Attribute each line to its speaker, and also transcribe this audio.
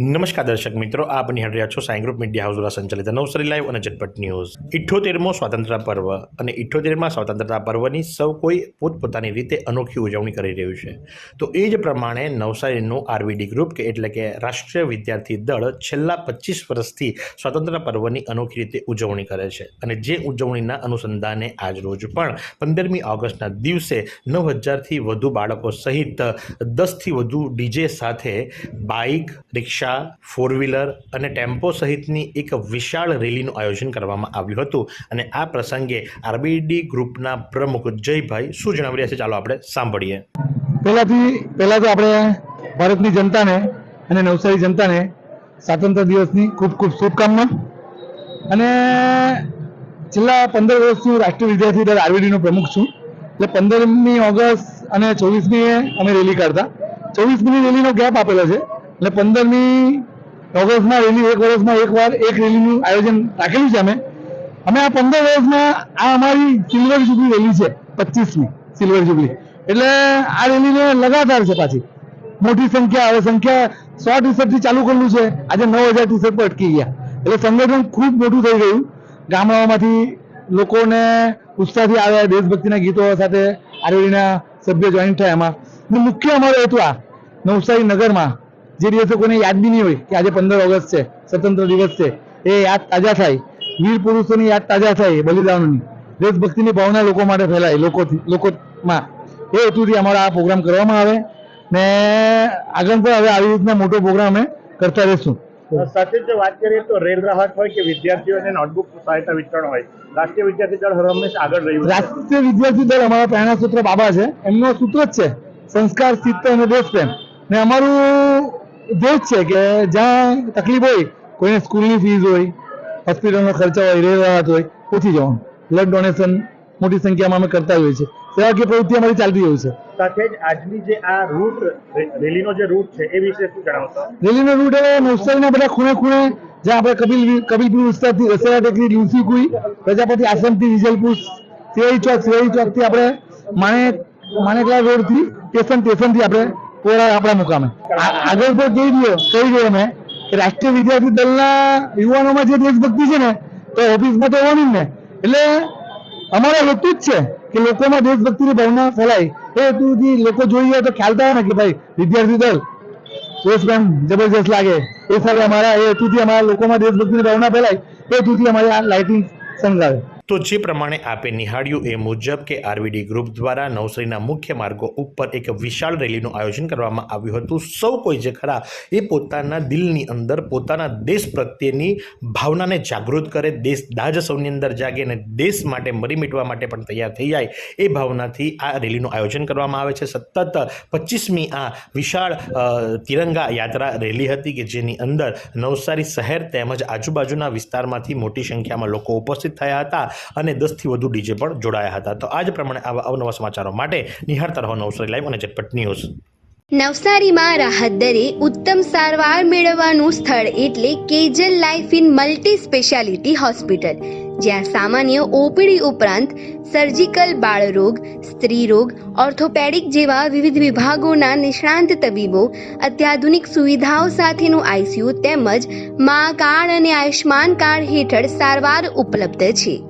Speaker 1: નમસ્કાર દર્શક મિત્રો, આપ નિહાળ છો સાઈ ગ્રુપ મીડિયા હાઉસ દ્વારા સંચાલિત નવસારી લાઈવ અને ઝટપટ ન્યૂઝ. ઇઠ્ઠોતેરમો સ્વાતંત્ર્ય પર્વ અને ઇઠ્ઠોતેરમાં સ્વતંત્રતા પર્વની સૌ કોઈ પોતપોતાની રીતે અનોખી ઉજવણી કરી રહ્યું છે. તો એ જ પ્રમાણે નવસારીનું આરવીડી ગ્રુપ, કે એટલે કે રાષ્ટ્રીય વિદ્યાર્થી દળ, છેલ્લા પચીસ વર્ષથી સ્વતંત્રતા પર્વની અનોખી રીતે ઉજવણી કરે છે. અને જે ઉજવણીના અનુસંધાને આજ રોજ પણ પંદરમી ઓગસ્ટના દિવસે નવ હજારથી વધુ બાળકો સહિત દસથી વધુ ડીજે સાથે બાઇક, રિક્ષા ફોર વ્હીલર અને ટેમ્પો સહિતની એક વિશાળ રેલીનું આયોજન કરવામાં આવ્યું હતું. અને આ પ્રસંગે આરબીડી ગ્રુપના પ્રમુખ જયભાઈ શું જણાવી છે? ચાલો આપણે સાંભળીએ.
Speaker 2: પહેલાથી પહેલા તો આપણે ભારતની જનતાને અને નવસારી જનતાને સ્વાતંત્ર દિવસની ખૂબ ખૂબ શુભકામના. અને છેલ્લા પંદર વર્ષથી હું રાષ્ટ્રીય વિદ્યાર્થી દળ આરવીડીનો પ્રમુખ છું. એટલે પંદરમી ઓગસ્ટ અને ચોવીસમીએ અમે રેલી કાઢતા. ચોવીસમીની રેલીનો ગેપ આપેલો છે. એટલે પંદરમી ઓગસ્ટમાં રેલી એક વર્ષમાં એક વાર એક રેલીનું આયોજન રાખેલું છે અમે. અમે આ પંદર વર્ષમાં આ અમારી સિલ્વર જુબલી રેલી છે, પચીસમી સિલ્વર જુબલી એટલે આ રેલીને લગાતાર છે પાછી. મોટી સંખ્યા, હવે સંખ્યા સો ટી ચાલુ કરેલું છે. આજે નવ હજાર ટી પર અટકી ગયા. એટલે સંગઠન ખૂબ મોટું થઈ ગયું. ગામડાઓમાંથી લોકોને ઉત્સાહથી આવ્યા, દેશભક્તિના ગીતો સાથે આરવીના સભ્ય જોઈન થયા એમાં. મુખ્ય અમારો હેતુ આ, નવસારી નગરમાં જે દિવસે કોઈને યાદ બી નહીં હોય કે આજે પંદર ઓગસ્ટ છે સ્વતંત્ર દિવસ છે એ યાદ તાજા થાય. વીર પુરુષોની યાદ તાજા થાય બલિદાનોની. દેશભક્તિની ભાવના લોકો માટે ફેલાય લોકોથી લોકોમાં. એ હેતુથી અમારો આ પ્રોગ્રામ કરવામાં આવે ને આગળ પણ હવે આવી રીતના મોટો પ્રોગ્રામ અમે કરતા રહીશું.
Speaker 3: સાથે જો વાત કરીએ તો રેલ રાહત હોય કે વિદ્યાર્થીઓને નોટબુક સહાયતા વિતરણ હોય રાષ્ટ્રીય વિદ્યાર્થી દળ હંમેશા આગળ રહ્યું.
Speaker 2: રાષ્ટ્રીય વિદ્યાર્થી દળ અમારા પ્રેરણા સૂત્ર બાબા છે એમનો સૂત્ર જ છે સંસ્કાર શિસ્ત અને દેશપ્રેમ. ને અમારું ધ્યેય જ છે કે જ્યાં તકલીફ હોય કોઈને સ્કૂલની ફીસ હોય હોસ્પિટલનો ખર્ચા હોય રેલ હોય પૂછી જવાનું. બ્લડ ડોનેશન મોટી સંખ્યામાં અમે કરતા હોઈએ છીએ. સેવાકીય પ્રવૃત્તિ અમારી ચાલતી હોય છે.
Speaker 3: સાથે જ આજની જે આ રૂટ રેલીનો જે રૂટ છે એ વિશે શું જણાવશો?
Speaker 2: રેલીનો રૂટ હવે નવસારીના બધા ખૂણે ખૂણે જ્યાં આપણે કપિલ કપિલપુર વિસ્તારથી રસેરા ટેકરી લુસી કુઈ પ્રજાપતિ આશ્રમથી વિજલપુર સિવાઈ ચોક સિવાઈ ચોકથી આપણે માણેક માણેકલા રોડથી સ્ટેશન સ્ટેશનથી આપણે પોરા આપણા મુકામે. આગળ તો કહી દો કહી દો અમે કે રાષ્ટ્રીય વિદ્યાર્થી દળના યુવાનોમાં જે દેશભક્તિ છે ને, તો ઓફિસમાં તો હોવાની ને. એટલે અમારો હેતુ જ છે કે લોકોમાં દેશભક્તિની ભાવના ફેલાય. એ હેતુથી લોકો જોઈએ તો ખ્યાલ થાય ને કે ભાઈ, વિદ્યાર્થી દળ દેશપ્રેમ જબરજસ્ત લાગે? એ સાથે અમારા એ હેતુથી અમારા લોકોમાં દેશભક્તિની ભાવના ફેલાય. એ હેતુથી અમારી આ લાઇટિંગ સંગાવે.
Speaker 1: તો જે પ્રમાણે આપે નિહાળ્યું એ મુજબ કે આરવીડી ગ્રુપ દ્વારા નવસારીના મુખ્ય માર્ગો ઉપર એક વિશાળ રેલીનું આયોજન કરવામાં આવ્યું હતું. સૌ કોઈ જે ખરા એ પોતાના દિલની અંદર, પોતાના દેશ પ્રત્યેની ભાવનાને જાગૃત કરે, દેશ દાજ સૌની અંદર જાગે અને દેશ માટે મરી મીટવા માટે પણ તૈયાર થઈ જાય એ ભાવનાથી આ રેલીનું આયોજન કરવામાં આવે છે. સતત પચીસમી આ વિશાળ તિરંગા યાત્રા રેલી હતી કે જેની અંદર નવસારી શહેર તેમજ આજુબાજુના વિસ્તારમાંથી મોટી સંખ્યામાં લોકો ઉપસ્થિત થયા હતા. અને દસથી વધુ ડીજે પણ જોડાયા હતા. તો આ જ પ્રમાણે આવા અવનવા સમાચારો માટે નિહાળતા રહો નવસારી લાઈવ અને ઝટપટ ન્યૂઝ
Speaker 4: નવસારીમાં રાહત દરે ઉત્તમ સારવાર મેળવવાનું સ્થળ એટલે Kejal life in multi speciality hospital જ્યાં સામાન્ય ઓપીડી ઉપરાંત સર્જિકલ બાળરોગ, સ્ત્રીરોગ ઓર્થોપેડિક જેવા વિવિધ વિભાગોના નિષ્ણાંત તબીબો, અત્યાધુનિક સુવિધાઓ સાથેનું આઈસીયુ તેમજ મા કાર્ડ અને આયુષ્માન કાર્ડ હેઠળ સારવાર ઉપલબ્ધ છે.